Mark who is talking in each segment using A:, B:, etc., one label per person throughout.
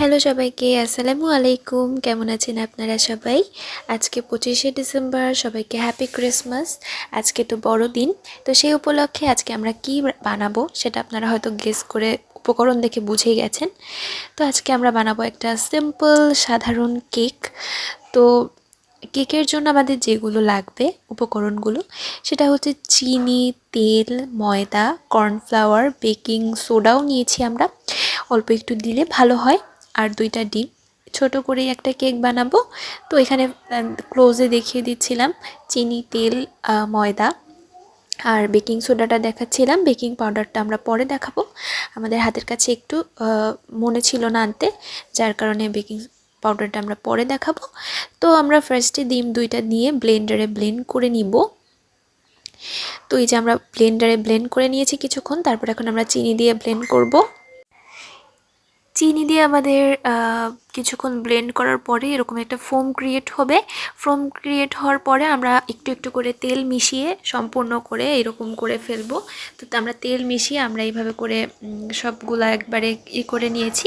A: Hello সবাইকে, আসসালামু আলাইকুম। কেমন আছেন আপনারা সবাই? আজকে পঁচিশে ডিসেম্বর, সবাইকে হ্যাপি ক্রিসমাস আজকে তো বড় দিন, তো সেই উপলক্ষে আজকে আমরা কি বানাবো সেটা আপনারা হয়তো গেস করে উপকরণ দেখে বুঝেই গেছেন। তো আজকে আমরা বানাবো একটা সিম্পল সাধারণ কেক তো কেকের জন্য আমাদের যেগুলো লাগবে উপকরণগুলো, সেটা হচ্ছে চিনি, তেল, ময়দা কর্নফ্লাওয়ার বেকিং সোডাও নিয়েছি আমরা। অল্প একটু দিলে ভালো হয়। আর দুইটা ডিম। ছোট করেই একটা কেক বানাবো। তো এখানে ক্লোজে দেখিয়ে দিচ্ছিলাম চিনি, তেল ময়দা আর বেকিং সোডাটা দেখাচ্ছিলাম। বেকিং পাউডারটা আমরা পরে দেখাবো। আমাদের হাতের কাছে একটু মনে ছিল না আনতে, যার কারণে বেকিং পাউডারটা আমরা পরে দেখাবো। তো আমরা ফার্স্টে ডিম দুইটা নিয়ে ব্লেন্ডারে ব্লেন্ড করে নিব। তো এই যে আমরা ব্লেন্ডারে ব্লেন্ড করে নিয়েছি কিছুক্ষণ, তারপর এখন আমরা চিনি দিয়ে ব্লেন্ড করব। চিনি দিয়ে আমাদের কিছুক্ষণ ব্লেন্ড করার পরে এরকম একটা ফোম ক্রিয়েট হবে। ফোম ক্রিয়েট হওয়ার পরে আমরা একটু একটু করে তেল মিশিয়ে সম্পূর্ণ করে এরকম করে ফেলব। তো আমরা তেল মিশিয়ে আমরা এইভাবে করে সবগুলো একবারে ই করে নিয়েছি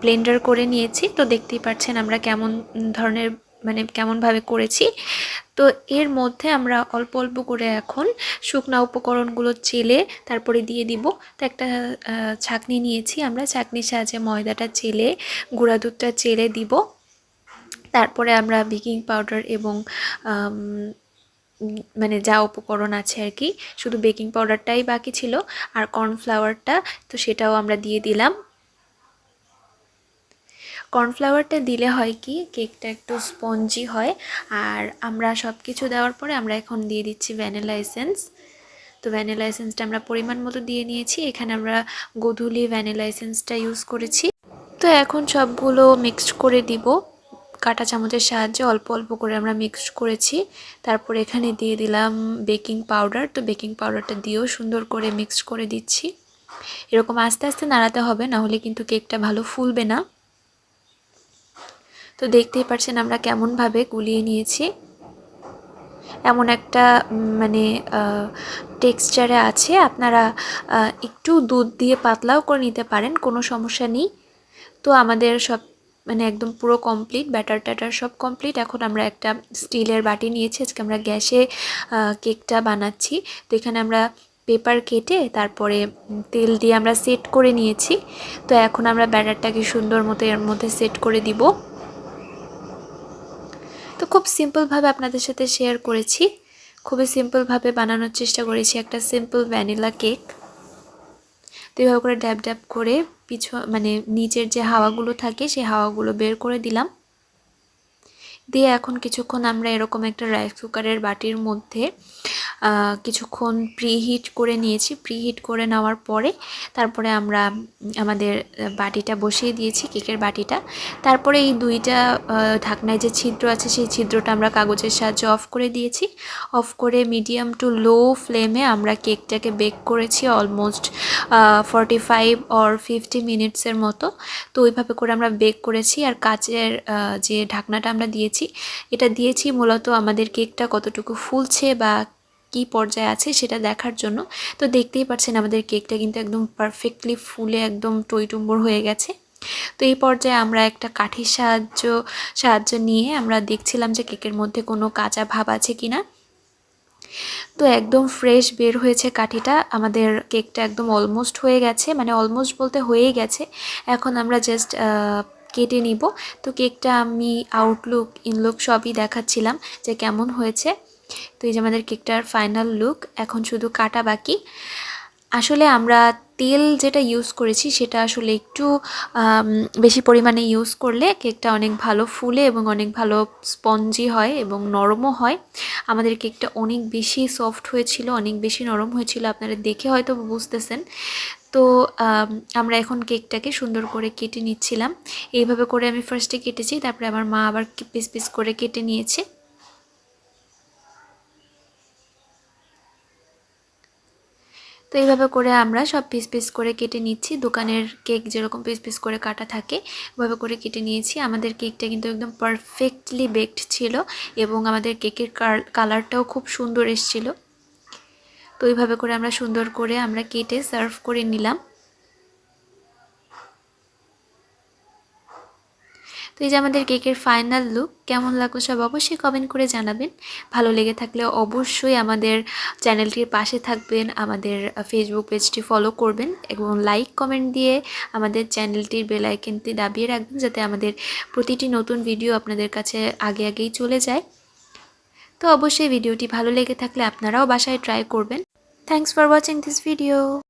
A: ব্লেন্ডার করে নিয়েছি। তো দেখতেই পাচ্ছেন আমরা কেমন ধরনের মানে কেমনভাবে করেছি। তো এর মধ্যে আমরা অল্প অল্প করে এখন শুকনা উপকরণগুলো চেলে তারপরে দিয়ে দিব। তো একটা ছাকনি নিয়েছি আমরা। ছাকনির সাহায্যে ময়দাটা চেলে, গুঁড়া দুধটা চেলে দিব। তারপরে আমরা বেকিং পাউডার এবং মানে যা উপকরণ আছে আর কি, শুধু বেকিং পাউডারটাই বাকি ছিল। আর কর্নফ্লাওয়ারটা, তো সেটাও আমরা দিয়ে দিলাম। কর্নফ্লাওয়ারটা দিলে হয় কি, কেকটা একটু স্পঞ্জি হয়, আর আমরা সব কিছু দেওয়ার পরে আমরা এখন দিয়ে দিচ্ছি ভ্যানিলা এসেন্স। তো ভ্যানিলা এসেন্সটা আমরা পরিমাণ মতো দিয়ে নিয়েছি, এখানে আমরা গধুলি ভ্যানিলা এসেন্সটা ইউজ করেছি। তো এখন সবগুলো মিক্সড করে দিব, কাটা চামচের সাহায্যে অল্প অল্প করে আমরা মিক্সড করেছি। তারপর এখানে দিয়ে দিলাম বেকিং পাউডার, তো বেকিং পাউডারটা দিয়েও সুন্দর করে মিক্সড করে দিচ্ছি। এরকম আস্তে আস্তে নাড়াতে হবে, না হলে কিন্তু কেকটা ভালো ফুলবে না। তো দেখতেই পাচ্ছেন আমরা কেমনভাবে গুলিয়ে নিয়েছি। এমন একটা মানে টেক্সচারে আছে। আপনারা একটু দুধ দিয়ে পাতলাও করে নিতে পারেন, কোনো সমস্যা নেই। তো আমাদের সব মানে একদম পুরো কমপ্লিট ব্যাটার ট্যাটার সব কমপ্লিট এখন আমরা একটা স্টিলের বাটি নিয়েছি। আজকে আমরা গ্যাসে কেকটা বানাচ্ছি। তো এখানে আমরা পেপার কেটে তারপরে তেল দিয়ে আমরা সেট করে নিয়েছি। তো এখন আমরা ব্যাটারটাকে সুন্দর মতো এর মধ্যে সেট করে দিব। তো খুব সিম্পলভাবে আপনাদের সাথে শেয়ার করেছি। খুবই সিম্পলভাবে বানানোর চেষ্টা করেছি একটা সিম্পল ভ্যানিলা কেক তো এইভাবে করে ড্যাব ড্যাব করে পিছ মানে নিচের যে হাওয়াগুলো থাকে সেই হাওয়াগুলো বের করে দিলাম। দিয়ে এখন কিছুক্ষণ আমরা এরকম একটা রাইস কুকারের বাটির মধ্যে কিছুক্ষণ প্রিহিট করে নিয়েছি। প্রিহিট করে নেওয়ার পরে তারপরে আমরা আমাদের বাটিটা বসিয়ে দিয়েছি, কেকের বাটিটা। তারপরে এই দুইটা ঢাকনায় যে ছিদ্র আছে সেই ছিদ্রটা আমরা কাগজের সাহায্যে অফ করে দিয়েছি। অফ করে মিডিয়াম টু লো ফ্লেমে আমরা কেকটাকে বেক করেছি almost forty five or fifty মিনিটসের মতো। তো ওইভাবে করে আমরা বেক করেছি। আর কাচের যে ঢাকনাটা আমরা দিয়েছি, এটা দিয়েছি মূলত আমাদের কেকটা কতটুকু ফুলছে বা কি পর্যায়ে আছে সেটা দেখার জন্য। তো দেখতেই পাচ্ছেন আমাদের কেকটা কিন্তু একদম পারফেক্টলি ফুলে একদম টইটুম্বর হয়ে গেছে। তো এই পর্যায়ে আমরা একটা কাঠির সাহায্য সাহায্য নিয়ে আমরা দেখছিলাম যে কেকের মধ্যে কোনো কাঁচা ভাব আছে কি না তো একদম ফ্রেশ বের হয়েছে কাঠিটা। আমাদের কেকটা একদম অলমোস্ট হয়ে গেছে মানে অলমোস্ট বলতে হয়েই গেছে। এখন আমরা জাস্ট কেটে নিব। তো কেকটা আমি আউটলুক ইনলুক সবই দেখাচ্ছিলাম যে কেমন হয়েছে। তো এই যে আমাদের কেকটার ফাইনাল লুক এখন শুধু কাটা বাকি। আসলে আমরা তেল যেটা ইউজ করেছি, সেটা আসলে একটু বেশি পরিমাণে ইউজ করলে কেকটা অনেক ভালো ফুলে এবং অনেক ভালো স্পঞ্জি হয় এবং নরমও হয়। আমাদের কেকটা অনেক বেশি সফট হয়েছিল, অনেক বেশি নরম হয়েছিল, আপনারা দেখে হয়তো বুঝতেছেন। তো আমরা এখন কেকটাকে সুন্দর করে কেটে নিচ্ছিলাম। এইভাবে করে আমি ফার্স্টে কেটেছি, তারপরে আমার মা আবার পিস পিস করে কেটে নিয়েছে। তো এইভাবে করে আমরা সব পিস পিস করে কেটে নিচ্ছি। দোকানের কেক যেরকম পিস পিস করে কাটা থাকে ওইভাবে করে কেটে নিয়েছি। আমাদের কেকটা কিন্তু একদম পারফেক্টলি বেকড ছিল এবং আমাদের কেকের কালারটাও খুব সুন্দর এসছিল। তো এইভাবে করে আমরা সুন্দর করে আমরা কেটে সার্ভ করে নিলাম। তো এই যে আমাদের কেকের ফাইনাল লুক কেমন লাগল সব অবশ্যই কমেন্ট করে জানাবেন। ভালো লেগে থাকলে অবশ্যই আমাদের চ্যানেলটির পাশে থাকবেন, আমাদের ফেসবুক পেজটি ফলো করবেন এবং লাইক কমেন্ট দিয়ে আমাদের চ্যানেলটির বেল আইকনটি দাবিয়ে রাখবেন যাতে আমাদের প্রতিটি নতুন ভিডিও আপনাদের কাছে আগে আগেই চলে যায়। তো অবশ্যই ভিডিওটি ভালো লেগে থাকলে আপনারাও বাসায় ট্রাই করবেন। Thanks for watching this video